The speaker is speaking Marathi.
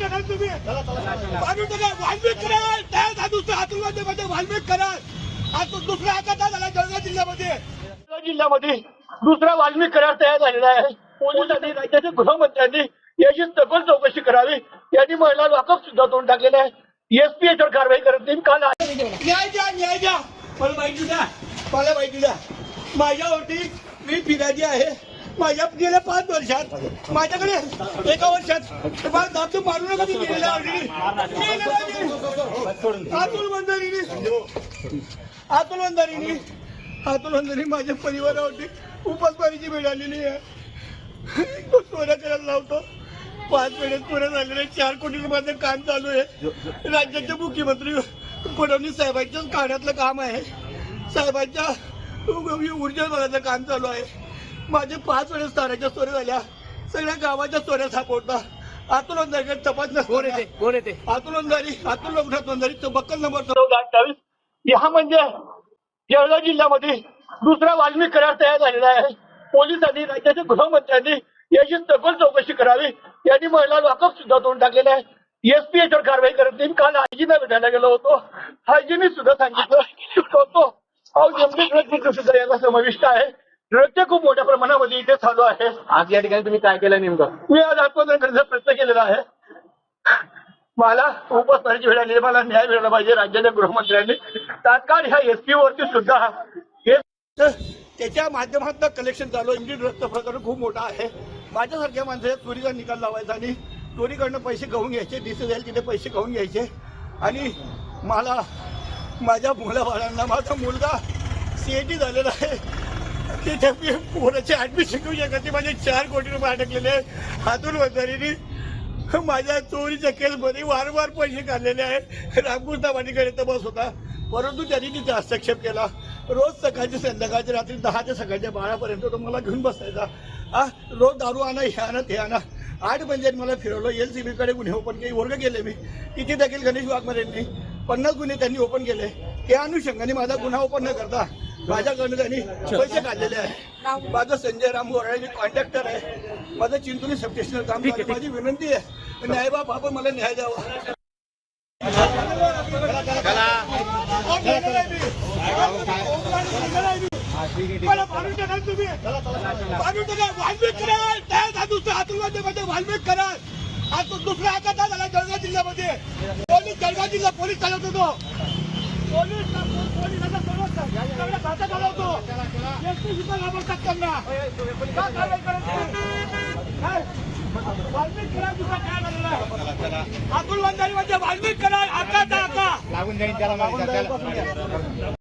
टाका तुम्ही मारून टाका वाल्मिक कराल त्या हा दुसरा आतंकवादी वाल्मिक कराल आता दुसरा आघात झाला जळगाव जिल्ह्यामध्ये जळगाव जिल्ह्यामध्ये दुसरा वाल्मिक करार तयार झालेला आहे. पोलिसांनी राज्याच्या गृहमंत्र्यांनी याची सखोल चौकशी करावी. यांनी महिला वाकफ सुद्धा तोंड टाकलेलं आहे. एसपी याच्यावर कारवाई करत नाही. काल न्याय द्या न्याय द्या. मला माहिती द्या. मला माहिती द्या. माझ्यावरती मी फिराजी आहे. माझ्या गेल्या पाच वर्षात माझ्याकडे एका वर्षात मला दाबतो मारू नका मी गेलेल्या अतुल बंधारीने अतुल बंधारीने अतुल बंधारी माझ्या परिवारावरती उपासमारीची वेळ आलेली आहे. तो सोन्या करायला लावतो. पाच वेळेस पुढे झालेले चार कोटी रुपयाचं काम चालू आहे. राज्याचे मुख्यमंत्री फडणवीस साहेबांच्याच काढ्यातलं काम आहे. साहेबांच्या ऊर्जा विभागाचं काम चालू आहे. माझे पाच वेळेस ताराच्या चोऱ्या झाल्या. सगळ्या गावाच्या चोऱ्या सापडता. अतुल अंधारी तपास कोण येते? कोण येते? अतुल अंधारी अतुल रघुनाथ अंधारी तो बक्कल नंबर चौदा अठ्ठावीस हा म्हणजे जळगाव जिल्ह्यामध्ये दुसरा वाल्मिक करार तयार झालेला आहे. पोलिसांनी राज्याच्या गृहमंत्र्यांनी याची सखोल चौकशी करावी. यांनी महिला लॉकअप सुद्धा तोंड टाकलेलं आहे. एसपी याच्यावर कारवाई करत नाही. काल आयजीना भेटायला गेलो होतो. आयजीने सुद्धा सांगितलं होतो. ड्रग सुद्धा याला समाविष्ट आहे. ड्रगच्या खूप मोठ्या प्रमाणामध्ये इथे चालू आहे. आज या ठिकाणी तुम्ही काय केलं नेमकं? मी आज आत्मदान करण्याचा प्रयत्न केलेला आहे. मला उपस्थितीची वेळ आली. मला न्याय मिळाला पाहिजे राज्याच्या गृहमंत्र्यांनी. तात्काळ ह्या एसपी वरती सुद्धा हे त्याच्या माध्यमातून कलेक्शन चालू म्हणजे रक्त प्रकरण खूप मोठा आहे. माझ्यासारख्या माणसाच्या चोरीचा निकाल लावायचा आणि चोरीकडनं पैसे गहून घ्यायचे दिसे जाईल तिथे पैसे गहून घ्यायचे. आणि मला माझ्या मुलाबाळांना माझा मुलगा सीएटी झालेला आहे. तिथे मी पोराचे ॲडमिशन शिकवू शकत नाही. माझे चार कोटी रुपये अडकलेले हातून वंधारीने माझ्या चोरीच्या केसमध्ये वारंवार पैसे काढलेले आहे रामकृष्ण वाणीकडे बस होता. परंतु त्यांनी तिथे हस्तक्षेप केला. रोज सकाळची संध्याकाळची रात्री दहा ते सकाळच्या बारापर्यंत तो मला घेऊन बसायचा. आ रोज दारू आणा हे आणा ते आणा. आठ म्हणजे मला फिरवलं. एल सी बीकडे गुन्हे ओपन केले. वर्ग केले मी. तिथे देखील गणेश वाघमारेंनी. पन्नास गुन्हे त्यांनी ओपन केले. त्या अनुषंगाने माझा गुन्हा ओपन न करता माझ्याकडनं त्यांनी पैसे काढलेले आहे माझं संजय राम गोराळे मी कॉन्ट्रॅक्टर आहे. माझं चिंचोली काम ठीक आहे, चालू आहे. माझी विनंती आहे. न्यायबाप आपण मला न्याय द्यावा. मारून टाका वाल्मिक कराल. आज तो दुसरा आघात झाला जळगाव जिल्ह्यामध्ये. पोलीस जळगाव जिल्हा पोलीस चालवतो तो अतुल वंजारी म्हणजे वाल्मिक कराल आका आका लागून जाईल त्याला